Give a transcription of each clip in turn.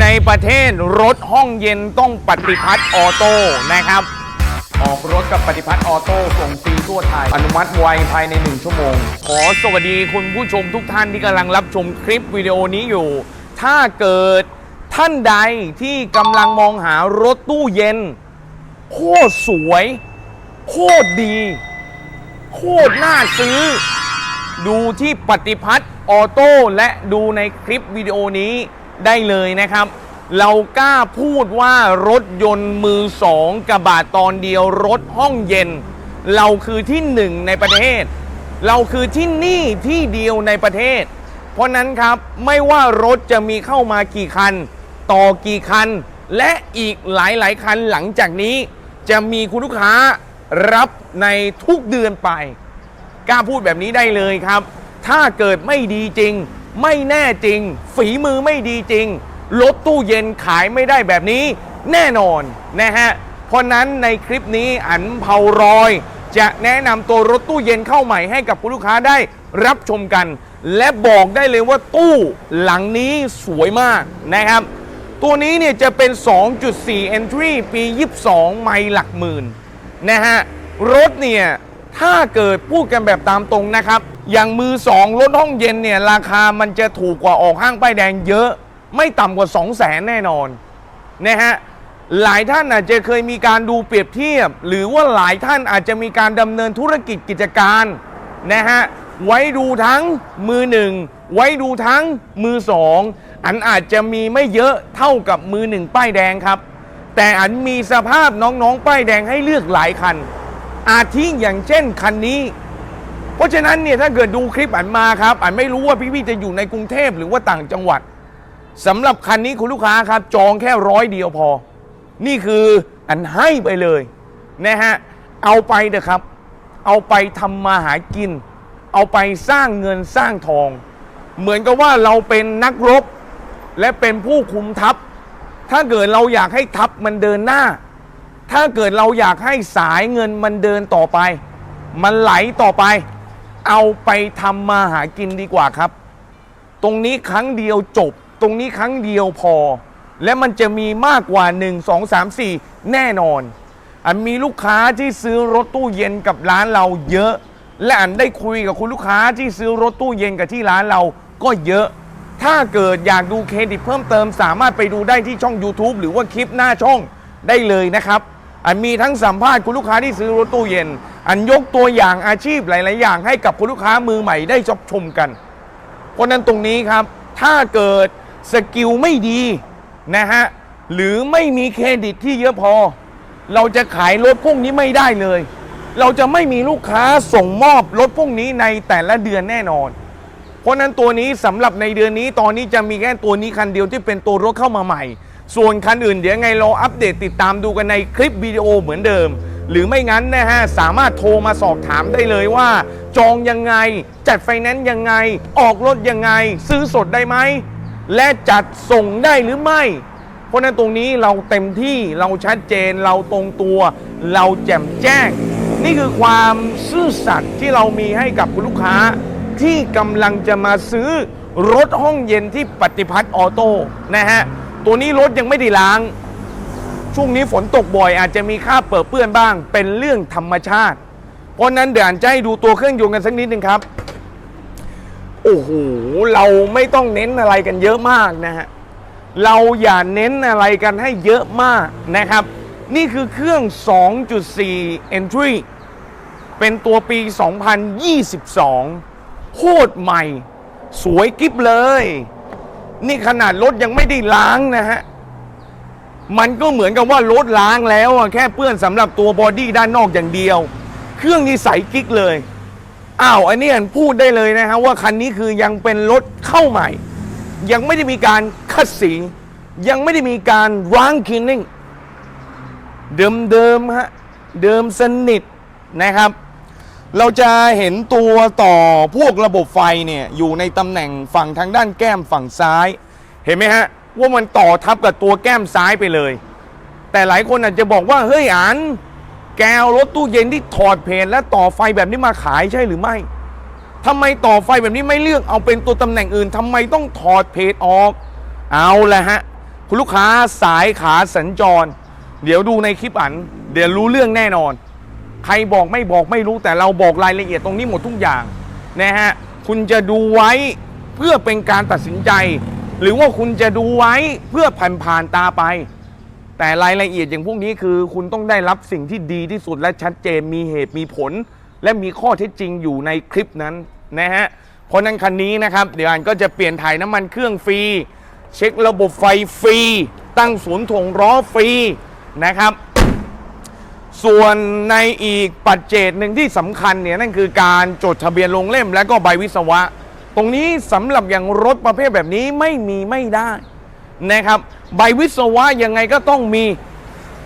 ในประเทศรถห้องเย็นต้องปฏิพัฒน์ออโต้นะครับ ออกรถกับปฏิพัฒน์ออโต้ส่งฟรีทั่วไทย อนุมัติไวภายใน 1 ชั่วโมง ขอสวัสดีคุณผู้ชมทุกท่านที่กำลังรับชมคลิปวิดีโอนี้อยู่ ถ้าเกิดท่านใดที่กำลังมองหารถตู้เย็นโคตรสวยโคตรดีโคตรน่าซื้อ ดูที่ปฏิพัฒน์ออโต้และดูในคลิปวิดีโอนี้ ได้เลยนะครับ เรากล้าพูดว่ารถยนต์มือสองกระบะตอนเดียวรถห้องเย็น เราคือที่หนึ่งในประเทศ เราคือที่นี่ที่เดียวในประเทศ เพราะนั้นครับไม่ว่ารถจะมีเข้ามากี่คัน ต่อกี่คัน และอีกหลายๆ คันหลังจากนี้ จะมีคุณลูกค้ารับในทุกเดือนไป กล้าพูดแบบนี้ได้เลยครับ ถ้าเกิดไม่ดีจริง ไม่แน่จริง ฝีมือไม่ดีจริง รถตู้เย็นขายไม่ได้แบบนี้ แน่นอนนะฮะ เพราะนั้นในคลิปนี้อันเผารอย จะแนะนำตัวรถตู้เย็นเข้าใหม่ให้กับคุณลูกค้าได้รับชมกัน และบอกได้เลยว่าตู้หลังนี้สวยมากนะครับ ตัวนี้เนี่ยจะเป็น 2.4 entry ปี 22 ไมล์หลักหมื่นนะฮะ รถเนี่ย ถ้าเกิดพูดกันแบบตามตรงนะครับ อย่างมือสองรถห้องเย็นเนี่ย ราคามันจะถูกกว่าออกห้างป้ายแดงเยอะ ไม่ต่ำกว่า 2 0 0แสนแน่นอนนะฮะหลายท่านอาจจะเคยมีการดูเปรียบเทียบ หรือว่าหลายท่านอาจจะมีการดำเนินธุรกิจกิจการนะฮะไว้ดูทั้งมือหนึ่งไว้ดูทั้งมือสองอันอาจจะมีไม่เยอะเท่ากับมือหนึ่งป้ายแดงครับ แต่อันมีสภาพน้องๆป้ายแดงให้เลือกหลายคัน อาทิอย่างเช่นคันนี้ เพราะฉะนั้นเนี่ยถ้าเกิดดูคลิปอันมาครับ อันไม่รู้ว่าพี่ๆจะอยู่ในกรุงเทพหรือว่าต่างจังหวัดสำหรับคันนี้คุณลูกค้าครับ จองแค่ร้อยเดียวพอ นี่คืออันให้ไปเลยนะฮะเอาไปเถอะครับ เอาไปทำมาหากิน เอาไปสร้างเงินสร้างทอง เหมือนกับว่าเราเป็นนักรบ และเป็นผู้คุมทัพ ถ้าเกิดเราอยากให้ทัพมันเดินหน้า ถ้าเกิดเราอยากให้สายเงินมันเดินต่อไป มันไหลต่อไป เอาไปทำมาหากินดีกว่าครับ ตรงนี้ครั้งเดียวจบ ตรงนี้ครั้งเดียวพอ และมันจะมีมากกว่า 1 2 3 4 แน่นอนอันมีลูกค้าที่ซื้อรถตู้เย็นกับร้านเราเยอะ และอันได้คุยกับคุณลูกค้าที่ซื้อรถตู้เย็นกับที่ร้านเราก็เยอะ ถ้าเกิดอยากดูเครดิตเพิ่มเติม สามารถไปดูได้ที่ช่อง YouTube หรือว่าคลิปหน้าช่องได้เลยนะครับ อันมีทั้งสัมภาษณ์คุณลูกค้าที่ซื้อรถตู้เย็น อันยกตัวอย่างอาชีพหลาย ๆ อย่างให้กับคุณลูกค้ามือใหม่ได้ชมชมกัน เพราะนั้นตรงนี้ครับ ถ้าเกิดสกิลไม่ดีนะฮะหรือไม่มีเครดิตที่เยอะพอ เราจะขายรถพวกนี้ไม่ได้เลย เราจะไม่มีลูกค้าส่งมอบรถพวกนี้ในแต่ละเดือนแน่นอน เพราะนั้นตัวนี้สำหรับในเดือนนี้ตอนนี้จะมีแค่ตัวนี้คันเดียวที่เป็นตัวรถเข้ามาใหม่ ส่วนคันอื่นเดี๋ยวไงรออัปเดตติดตามดูกันในคลิปวิดีโอเหมือนเดิม หรือไม่งั้นนะฮะ สามารถโทรมาสอบถามได้เลยว่า จองยังไง จัดไฟแนนซ์ยังไง ออกรถยังไง ซื้อสดได้ไหม และจัดส่งได้หรือไม่ เพราะฉะนั้นตรงนี้เราเต็มที่เราชัดเจนเราตรงตัว เราแจ่มแจ้ง นี่คือความซื่อสัตย์ที่เรามีให้กับคุณลูกค้า ที่กำลังจะมาซื้อรถห้องเย็นที่ปฏิพัฒน์ออโต้นะฮะ ตัวนี้รถยังไม่ได้ล้าง ช่วงนี้ฝนตกบ่อย อาจจะมีค่าบเปิดเปื้อนบ้าง เป็นเรื่องธรรมชาติ เพราะนั้นเดี๋ยวอันจะให้ดูตัวเครื่องยนต์กันสักนิดนึงครับ โอ้โห เราไม่ต้องเน้นอะไรกันเยอะมากนะฮะ เราอย่าเน้นอะไรกันให้เยอะมากนะครับ นี่คือเครื่อง 2.4 entry เป็นตัวปี 2022 โคตรใหม่ สวยกิฟเลย นี่ขนาดรถยังไม่ได้ล้างนะฮะ มันก็เหมือนกับว่ารถล้างแล้วอะแค่เปื้อนสำหรับตัวบอดี้ด้านนอกอย่างเดียว เครื่องนี้ใสกิ๊กเลย อ้าวอันนี้อันพูดได้เลยนะฮะว่าคันนี้คือยังเป็นรถเข้าใหม่ ยังไม่ได้มีการคัดสียังไม่ได้มีการร้างคินนิ่งเดิมๆฮะเดิมสนิทนะครับ เราจะเห็นตัวต่อพวกระบบไฟเนี่ยอยู่ในตำแหน่งฝั่งทางด้านแก้มฝั่งซ้าย เห็นไหมฮะว่ามันต่อทับกับตัวแก้มซ้ายไปเลย แต่หลายคนอาจจะบอกว่าเฮ้ยอันแกเอารถตู้เย็นที่ถอดเพลนและต่อไฟแบบนี้มาขายใช่หรือไม่ทำไมต่อไฟแบบนี้ไม่เลือกเอาเป็นตัวตำแหน่งอื่นทำไมต้องถอดเพจออก เอาละฮะ คุณลูกค้าสายขาสัญจร เดี๋ยวดูในคลิปอัน เดี๋ยวรู้เรื่องแน่นอน ใครบอกไม่บอกไม่รู้แต่เราบอกรายละเอียดตรงนี้หมดทุกอย่างนะฮะคุณจะดูไว้เพื่อเป็นการตัดสินใจ หรือว่าคุณจะดูไว้เพื่อผ่านผ่านๆตาไป แต่รายละเอียดอย่างพวกนี้คือ คุณต้องได้รับสิ่งที่ดีที่สุดและชัดเจนมีเหตุมีผล และมีข้อเท็จจริงอยู่ในคลิปนั้นนะฮะเพราะฉะนั้นคันนี้นะครับเดี๋ยวอันก็จะเปลี่ยนถ่ายน้ำมันเครื่องฟรี เช็คระบบไฟฟรี ตั้งศูนย์ถ่วงล้อฟรีนะครับ ส่วนในอีกปัจเจกหนึ่งที่สำคัญเนี่ยนั่นคือการจดทะเบียนลงเล่มและก็ใบวิศวะ ตรงนี้สำหรับอย่างรถประเภทแบบนี้ไม่มีไม่ได้นะครับ ใบวิศวะยังไงก็ต้องมี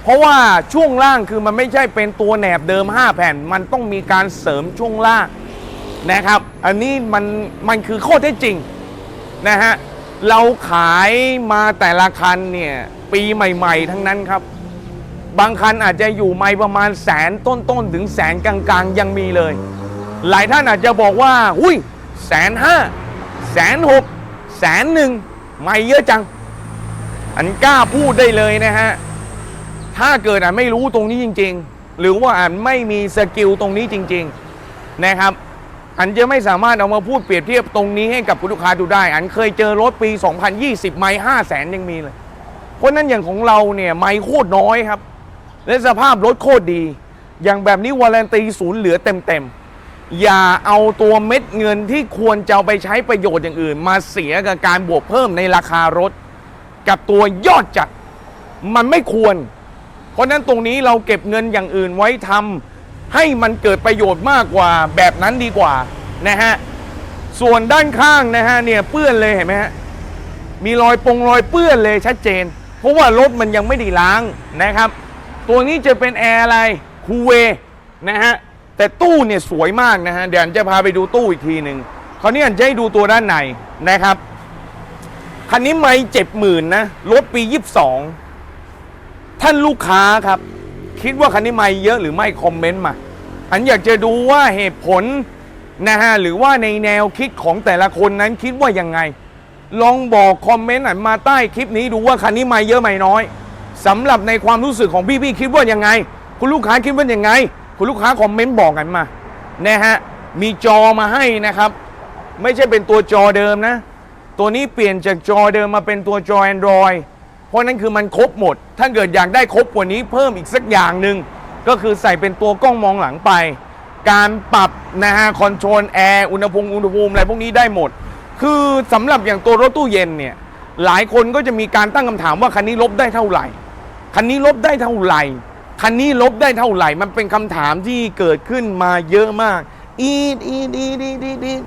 เพราะว่าช่วงล่างคือมันไม่ใช่เป็นตัวแหนบเดิม 5 แผ่น มันต้องมีการเสริมช่วงล่างนะครับ อันนี้มันมันคือข้อเท็จจริงนะฮะเราขายมาแต่ละคันเนี่ยปีใหม่ ๆ ทั้งนั้นครับ บางคันอาจจะอยู่ไม่ประมาณแสนต้นๆถึงแสนกลางๆ ยังมีเลย หลายท่านอาจจะบอกว่าอุ้ยแสนห้าแสนหกแสนหนึ่งไม่เยอะจัง อันกล้าพูดได้เลยนะฮะ ถ้าเกิดอะไม่รู้ตรงนี้จริง ๆ หรือว่าอ่านไม่มีสกิลตรงนี้จริง ๆ นะครับ อันจะไม่สามารถเอามาพูดเปรียบเทียบตรงนี้ให้กับลูกค้าดูได้ อันเคยเจอรถปี 2020 ไม่ห้าแสนยังมีเลย เพราะฉะนั้นอย่างของเราเนี่ยไม่โคตรน้อยครับ และสภาพรถโคตรดี อย่างแบบนี้วารันตีศูนย์เหลือเต็มๆ อย่าเอาตัวเม็ดเงินที่ควรจะเอาไปใช้ประโยชน์อย่างอื่น มาเสียกับการบวกเพิ่มในราคารถ กับตัวยอดจัดมันไม่ควร เพราะฉะนั้นตรงนี้เราเก็บเงินอย่างอื่นไว้ทำให้มันเกิดประโยชน์มากกว่าแบบนั้นดีกว่านะฮะส่วนด้านข้างนะฮะเนี่ยเปื้อนเลยเห็นไหมฮะมีรอยปงรอยเปื้อนเลยชัดเจน เพราะว่ารถมันยังไม่ได้ล้างนะครับ ตัวนี้จะเป็นแอร์อะไรคูเวนะฮะ แต่ตู้เนี่ยสวยมากนะฮะ เดี๋ยวอันจะพาไปดูตู้อีกทีหนึ่งคราวนี้อันจะให้ดูตัวด้านในนะครับ คันนี้ไม่เจ็ดหมื่นนะ รถปียี่สิบสองท่านลูกค้าครับ คิดว่าคันนี้ไม่เยอะหรือไม่คอมเมนต์มา อันอยากจะดูว่าเหตุผลนะฮะ หรือว่าในแนวคิดของแต่ละคนนั้นคิดว่ายังไง ลองบอกคอมเมนต์อันมาใต้คลิปนี้ดูว่าคันนี้ไม่เยอะไม่น้อย สำหรับในความรู้สึกของพี่ๆคิดว่ายังไง คุณลูกค้าคิดว่ายังไง คุณลูกค้าคอมเมนต์บอกกันมานะฮะมีจอมาให้นะครับ ไม่ใช่เป็นตัวจอเดิมนะ ตัวนี้เปลี่ยนจากจอเดิมมาเป็นตัวจอ Android เพราะนั้นคือมันครบหมด ถ้าเกิดอยากได้ครบกว่านี้เพิ่มอีกสักอย่างหนึ่งก็คือใส่เป็นตัวกล้องมองหลังไป การปรับนะฮะคอนโทรลแอร์อุณหภูมิอุณหภูมิอะไรพวกนี้ได้หมด คือสำหรับอย่างตัวรถตู้เย็นเนี่ยหลายคนก็จะมีการตั้งคำถามว่าคันนี้ลบได้เท่าไหร่ คันนี้ลบได้เท่าไหร่ คันนี้ลบได้เท่าไหร่ มันเป็นคำถามที่เกิดขึ้นมาเยอะมาก อีดอีดอีดอีดอีดอีด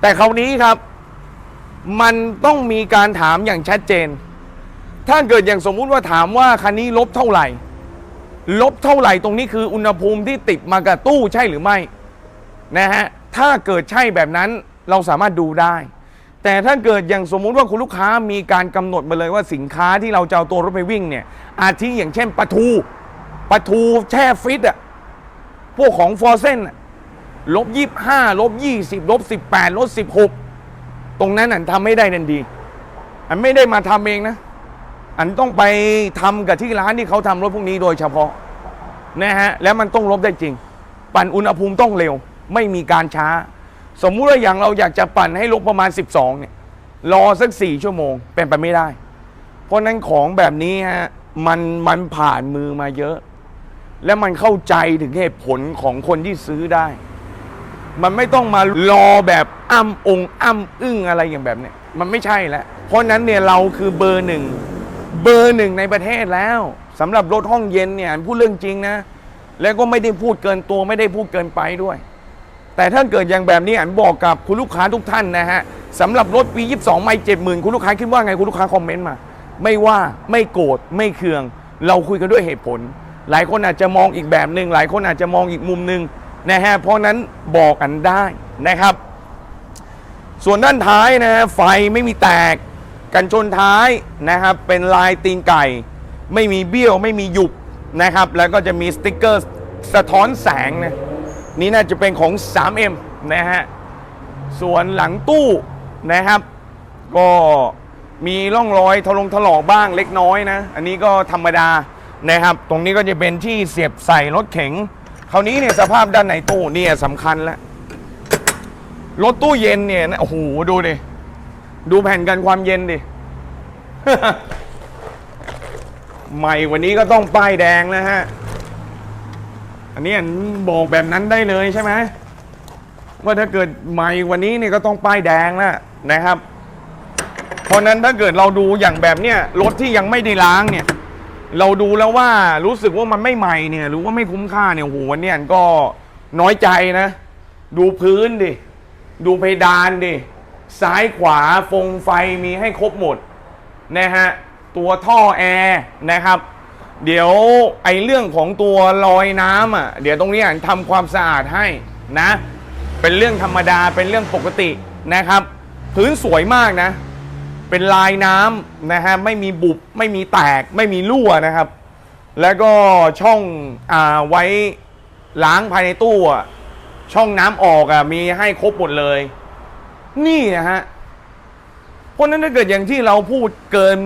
แต่คราวนี้ครับ มันต้องมีการถามอย่างชัดเจน ถ้าเกิดอย่างสมมุติว่าถามว่าคันนี้ลบเท่าไหร่ ลบเท่าไหร่ตรงนี้คืออุณหภูมิที่ติดมากับตู้ใช่หรือไม่นะฮะ ถ้าเกิดใช่แบบนั้นเราสามารถดูได้ แต่ถ้าเกิดอย่างสมมุติว่าคุณลูกค้ามีการกำหนดมาเลยว่าสินค้าที่เราจะเอาตัวรถไปวิ่งเนี่ย อาทิอย่างเช่นปลาทูปลาทูแช่ฟิตอะพวกของฟอร์เซนลบยี่ห้าลบยี่สิบลบสิบแปดลบสิบหกตรงนั้นอันทำไม่ได้นันดี อันไม่ได้มาทำเองนะ อันต้องไปทำกับที่ร้านที่เขาทำรถพวกนี้โดยเฉพาะนะฮะแล้วมันต้องลบได้จริง ปั่นอุณหภูมิต้องเร็ว ไม่มีการช้า สมมุติว่าอย่างเราอยากจะปั่นให้ลบประมาณ 12เนี่ยรอสัก 4 ชั่วโมงเป็นไปไม่ได้ เพราะนั้นของแบบนี้ฮะมันมันผ่านมือมาเยอะ และมันเข้าใจถึงเหตุผลของคนที่ซื้อได้ มันไม่ต้องมารอแบบอ้ำองอ้ำอึ้งอะไรอย่างแบบเนี้ยมันไม่ใช่แล้ว เพราะฉะนั้นเนี่ยเราคือเบอร์หนึ่งเบอร์หนึ่งในประเทศแล้วสำหรับรถห้องเย็นเนี่ยพูดเรื่องจริงนะ แล้วก็ไม่ได้พูดเกินตัวไม่ได้พูดเกินไปด้วย แต่ถ้าเกิดอย่างแบบนี้อันบอกกับคุณลูกค้าทุกท่านนะฮะสำหรับรถปี22 ไม่เจ็ดหมื่นคุณลูกค้าคิดว่าไงคุณลูกค้าคอมเมนต์มา ไม่ว่าไม่โกรธไม่เคือง เราคุยกันด้วยเหตุผล หลายคนอาจจะมองอีกแบบหนึ่งหลายคนอาจจะมองอีกมุมหนึ่งนะฮะเพราะนั้นบอกกันได้นะครับ ส่วนด้านท้ายนะฮะไฟไม่มีแตกกันชนท้ายนะครับเป็นลายตีนไก่ ไม่มีเบี้ยวไม่มีหยุกนะครับ แล้วก็จะมีสติกเกอร์สะท้อนแสงนะ นี่น่าจะเป็นของ 3M นะฮะ ส่วนหลังตู้นะครับ ก็มีร่องรอยทะลงถลอกบ้างเล็กน้อยนะ อันนี้ก็ธรรมดานะครับ ตรงนี้ก็จะเป็นที่เสียบใส่รถเข็งคราวนี้เนี่ยสภาพด้านในตู้เนี่ยสำคัญแล้วรถตู้เย็นเนี่ยนะโอ้โหดูดิดูแผ่นกันความเย็นดิใหม่วันนี้ก็ต้องป้ายแดงนะฮะ อันนี้บอกแบบนั้นได้เลยใช่ไหมว่าถ้าเกิดใหม่วันนี้เนี่ยก็ต้องป้ายแดงแล้วนะครับ เพราะนั้นถ้าเกิดเราดูอย่างแบบเนี้ยรถที่ยังไม่ได้ล้างเนี่ย เราดูแล้วว่ารู้สึกว่ามันไม่ใหม่เนี่ยหรือว่าไม่คุ้มค่าเนี่ยโอ้โหวันนี้ก็น้อยใจนะ ดูพื้นดิ ดูเพดานดิ ซ้ายขวาฟงไฟมีให้ครบหมดนะฮะตัวท่อแอร์นะครับ เดี๋ยวไอเรื่องของตัวลอยน้ำอะ เดี๋ยวตรงนี้อะทำความสะอาดให้นะ เป็นเรื่องธรรมดาเป็นเรื่องปกตินะครับ พื้นสวยมากนะ เป็นลายน้ำนะฮะไม่มีบุบไม่มีแตกไม่มีรั่วนะครับ แล้วก็ช่องอ่าไว้ล้างภายในตู้อะช่องน้ำออกอะมีให้ครบหมดเลย นี่นะฮะเพราะฉะนั้นถ้าเกิดอย่างที่เราพูดเกิน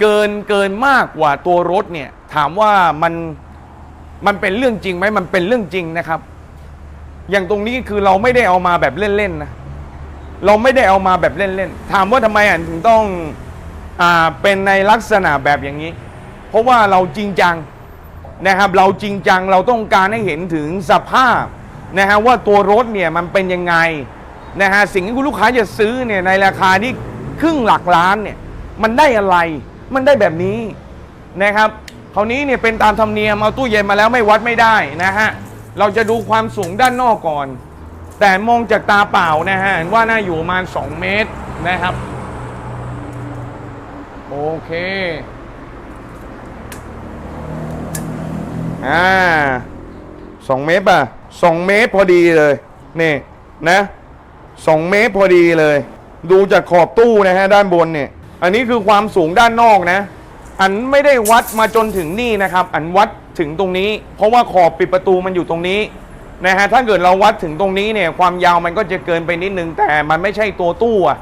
เกินเกินมากกว่าตัวรถเนี่ยถามว่ามันมันเป็นเรื่องจริงไหมมันเป็นเรื่องจริงนะครับ อย่างตรงนี้คือเราไม่ได้เอามาแบบเล่นๆนะเราไม่ได้เอามาแบบเล่นๆถามว่าทำไมอะถึงต้องอ่าเป็นในลักษณะแบบอย่างนี้ เพราะว่าเราจริงจังนะครับ เราจริงจังเราต้องการให้เห็นถึงสภาพนะฮะว่าตัวรถเนี่ยมันเป็นยังไงนะฮะสิ่งที่คุณลูกค้าจะซื้อเนี่ยในราคาที่ครึ่งหลักล้านเนี่ยมันได้อะไร มันได้แบบนี้นะครับคราวนี้เนี่ยเป็นตามธรรมเนียมเอาตู้เย็นมาแล้วไม่วัดไม่ได้นะฮะเราจะดูความสูงด้านนอกก่อน แต่มองจากตาเปล่านะฮะเห็นว่าน่าอยู่ประมาณ 2 เมตรนะครับ โอเคอ่าสองเมตรป่ะสองเมตรพอดีเลยนี่นะสองเมตรพอดีเลย ดูจากขอบตู้นะฮะด้านบนเนี่ย อันนี้คือความสูงด้านนอกนะ อันไม่ได้วัดมาจนถึงนี่นะครับ อันวัดถึงตรงนี้ เพราะว่าขอบปิดประตูมันอยู่ตรงนี้นะฮะถ้าเกิดเราวัดถึงตรงนี้เนี่ยความยาวมันก็จะเกินไปนิดนึง แต่มันไม่ใช่ตัวตู้อะ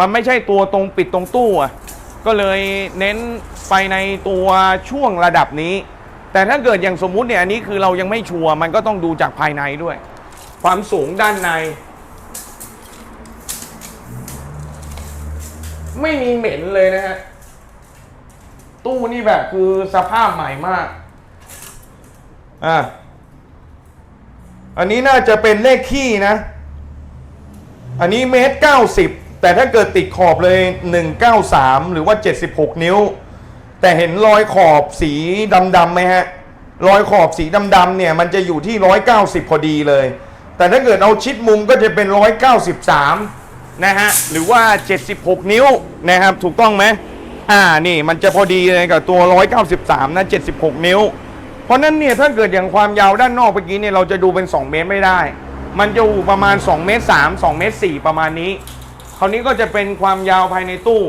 มันไม่ใช่ตัวตรงปิดตรงตู้อะก็เลยเน้นไปในตัวช่วงระดับนี้ แต่ถ้าเกิดอย่างสมมุติเนี่ยอันนี้คือเรายังไม่ชัวร์มันก็ต้องดูจากภายในด้วย ความสูงด้านใน ไม่มีเหม็นเลยนะฮะ ตู้นี่แบบคือสภาพใหม่มาก อ่าอันนี้น่าจะเป็นเลขขี้นะ อันนี้เมตรเก้าสิบแต่ถ้าเกิดติดขอบเลย193หรือว่า76นิ้ว แต่เห็นรอยขอบสีดำๆไหมฮะ รอยขอบสีดำๆเนี่ย มันจะอยู่ที่190พอดีเลย แต่ถ้าเกิดเอาชิดมุมก็จะเป็น193 นะฮะหรือว่า 76 นิ้วนะครับถูกต้องไหมอ่านี่มันจะพอดีเลยกับตัว 193 นะ 76 นิ้ว เพราะนั้นเนี่ยถ้าเกิดอย่างความยาวด้านนอกเมื่อกี้เนี่ยเราจะดูเป็น 2 เมตรไม่ได้ มันจะอยู่ประมาณ 2 เมตร 3 2 เมตร 4 ประมาณนี้ คราวนี้ก็จะเป็นความยาวภายในตู้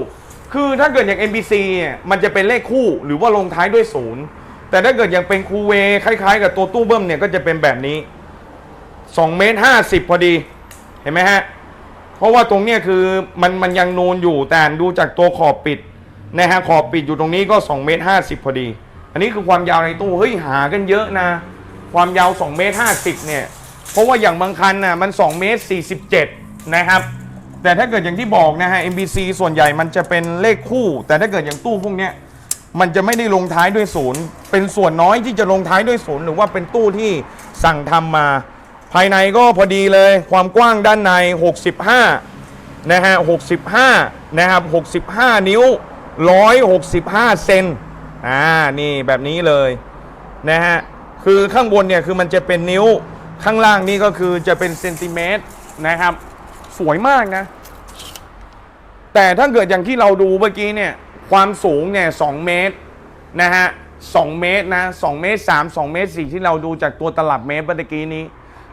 คือถ้าเกิดอย่าง NPC เนี่ยมันจะเป็นเลขคู่หรือว่าลงท้ายด้วยศูนย์แต่ถ้าเกิดอย่างเป็นคูเวคล้ายๆ กับตัวตู้เบิ้มเนี่ยก็จะเป็นแบบนี้ 2 เมตร 50 พอดี เห็นไหมฮะ เพราะว่าตรงเนี้ยคือมันมันยังนูนอยู่แต่ดูจากตัวขอบปิดนะฮะขอบปิดอยู่ตรงนี้ก็2เมตร50 พอดี อันนี้คือความยาวในตู้เฮ้ยหากันเยอะนะ ความยาว2เมตร50เนี่ยเพราะว่าอย่างบางคันน่ะมัน2เมตร47นะครับแต่ถ้าเกิดอย่างที่บอกนะฮะ MBC ส่วนใหญ่มันจะเป็นเลขคู่ แต่ถ้าเกิดอย่างตู้พวกเนี้ยมันจะไม่ได้ลงท้ายด้วยศูนย์เป็นส่วนน้อยที่จะลงท้ายด้วยศูนย์หรือว่าเป็นตู้ที่สั่งทำมา ภายในก็พอดีเลยความกว้างด้านใน 65 นะฮะ 65 นะครับ 65 นิ้ว 165 เซนอ่า นี่แบบนี้เลยนะฮะ คือข้างบนเนี่ยคือมันจะเป็นนิ้ว ข้างล่างนี่ก็คือจะเป็นเซนติเมตรนะครับ สวยมากนะ แต่ถ้าเกิดอย่างที่เราดูเมื่อกี้เนี่ย ความสูงเนี่ยสเมตรนะฮะสเมตรนะสเมตร 3 2 เมตร 4 ที่เราดูจากตัวตลับเมตรเมื่อกี้นี้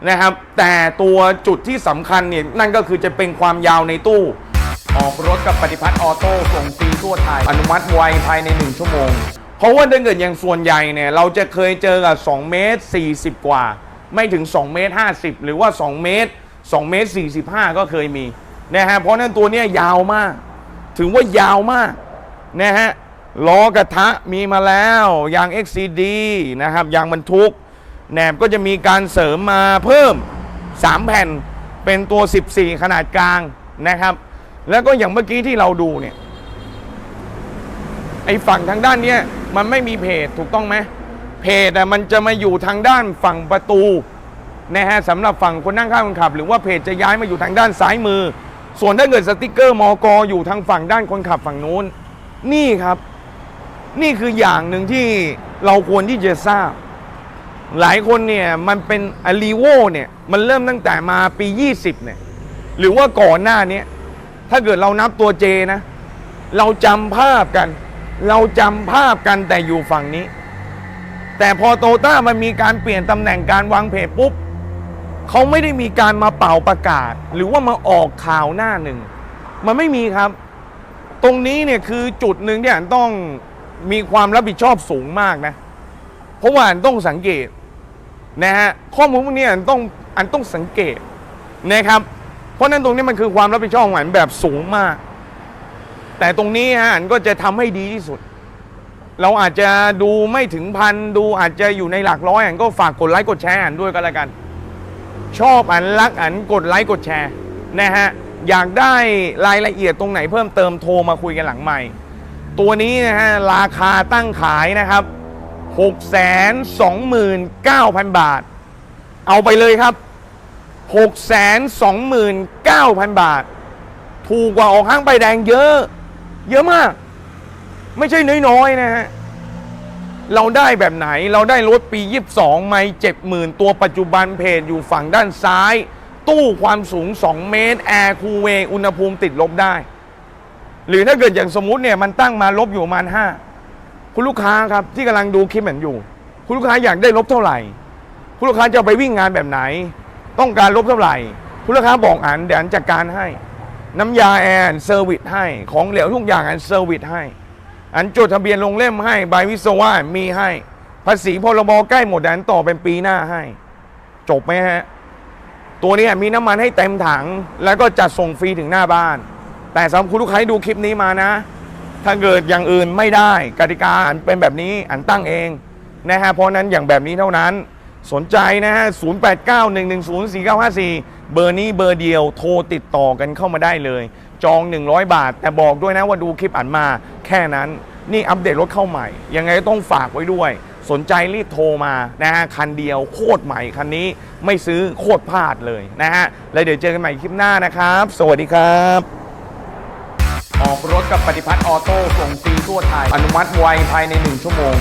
นะครับ แต่ตัวจุดที่สำคัญเนี่ยนั่นก็คือจะเป็นความยาวในตู้ ออกรถกับปฏิพัฒน์ออโต้ส่งฟรีทั่วไทยอนุมัติไวภายใน 1 ชั่วโมง เพราะว่าถ้าเกิดอย่างส่วนใหญ่เนี่ยเราจะเคยเจอกับ2เมตร40 กว่า ไม่ถึง 2 เมตร 50 หรือว่า 2 เมตร 2 เมตร 45 ก็เคยมีนะฮะเพราะฉะนั้นตัวเนี้ยยาวมาก ถือว่ายาวมากนะฮะล้อกระทะมีมาแล้วยาง XCD นะครับยางบรรทุก แหนบก็จะมีการเสริมมาเพิ่ม 3 แผ่นเป็นตัว 14 ขนาดกลางนะครับ แล้วก็อย่างเมื่อกี้ที่เราดูเนี่ยไอ้ฝั่งทางด้านเนี้ยมันไม่มีเพจถูกต้องไหมเพจอะมันจะมาอยู่ทางด้านฝั่งประตูนะฮะสำหรับฝั่งคนนั่งข้างคนขับ หรือว่าเพจจะย้ายมาอยู่ทางด้านซ้ายมือ ส่วนถ้าเกิดสติกเกอร์มอกออยู่ทางฝั่งด้านคนขับฝั่งนู้น นี่ครับ นี่คืออย่างหนึ่งที่เราควรที่จะทราบ หลายคนเนี่ยมันเป็นอลีโวเนี่ยมันเริ่มตั้งแต่มาปี 20เนี่ยหรือว่าก่อนหน้านี้ถ้าเกิดเรานับตัวเจนะ เราจำภาพกัน เราจำภาพกันแต่อยู่ฝั่งนี้ แต่พอโตต้ามันมีการเปลี่ยนตำแหน่งการวางเพจปุ๊บเขาไม่ได้มีการมาเป่าประกาศ หรือว่ามาออกข่าวหน้าหนึ่ง มันไม่มีครับ ตรงนี้เนี่ยคือจุดหนึ่งที่อันต้องมีความรับผิดชอบสูงมากนะ เพราะว่าอันต้องสังเกต นะฮะข้อมูลพวกนี้อันต้องอันต้องสังเกตนะครับเพราะนั้นตรงนี้มันคือความรับผิดชอบของอันแบบสูงมาก แต่ตรงนี้ฮะอันก็จะทำให้ดีที่สุด เราอาจจะดูไม่ถึงพันดูอาจจะอยู่ในหลักร้อยอันก็ฝากกดไลค์กดแชร์อันด้วยก็แล้วกัน ชอบอันรักอันกดไลค์กดแชร์นะฮะอยากได้รายละเอียดตรงไหนเพิ่มเติมโทรมาคุยกันหลังใหม่ ตัวนี้นะฮะราคาตั้งขายนะครับ 629,000 บาท เอาไปเลยครับ 629,000 บาท ถูกกว่าออกห้างใบแดงเยอะ เยอะมาก ไม่ใช่น้อยๆนะฮะ เราได้แบบไหนเราได้รถปี 22 ไม่70,000ตัวปัจจุบันเพจอยู่ฝั่งด้านซ้าย ตู้ความสูง 2 เมตร แอร์คูเวอุณหภูมิติดลบได้ หรือถ้าเกิดอย่างสมมุติเนี่ยมันตั้งมาลบอยู่ประมาณ5 คุณลูกค้าครับที่กำลังดูคลิปเหมือนอยู่ คุณลูกค้าอยากได้ลบเท่าไหร่ คุณลูกค้าจะไปวิ่งงานแบบไหน ต้องการลบเท่าไหร่ คุณลูกค้าบอกอันเดี๋ยวอันจัดการให้ น้ำยาแอร์เซอร์วิสให้ของเหลวทุกอย่างอันเซอร์วิสให้ อันจดทะเบียนลงเล่มให้ใบวิศวะมีให้ ภาษีพรบใกล้หมดอันต่อเป็นปีหน้าให้ จบไหมฮะตัวนี้มีน้ำมันให้เต็มถัง แล้วก็จัดส่งฟรีถึงหน้าบ้าน แต่สำหรับคุณลูกค้าที่ดูคลิปนี้มานะ ถ้าเกิดอย่างอื่นไม่ได้กติกาอันเป็นแบบนี้อันตั้งเองนะฮะเพราะนั้นอย่างแบบนี้เท่านั้น สนใจนะฮะ 0891104954 เบอร์นี้เบอร์เดียวโทรติดต่อกันเข้ามาได้เลย จอง 100 บาท แต่บอกด้วยนะว่าดูคลิปอันมาแค่นั้น นี่อัปเดตรถเข้าใหม่ ยังไงก็ต้องฝากไว้ด้วย สนใจรีบโทรมานะฮะ คันเดียวโคตรใหม่คันนี้ไม่ซื้อโคตรพลาดเลยนะฮะ แล้วเดี๋ยวเจอกันใหม่คลิปหน้านะครับ สวัสดีครับ ออกรถกับปฏิพัฒน์ออโต้ส่งฟรีทั่วไทย อนุมัติไวภายใน 1 ชั่วโมง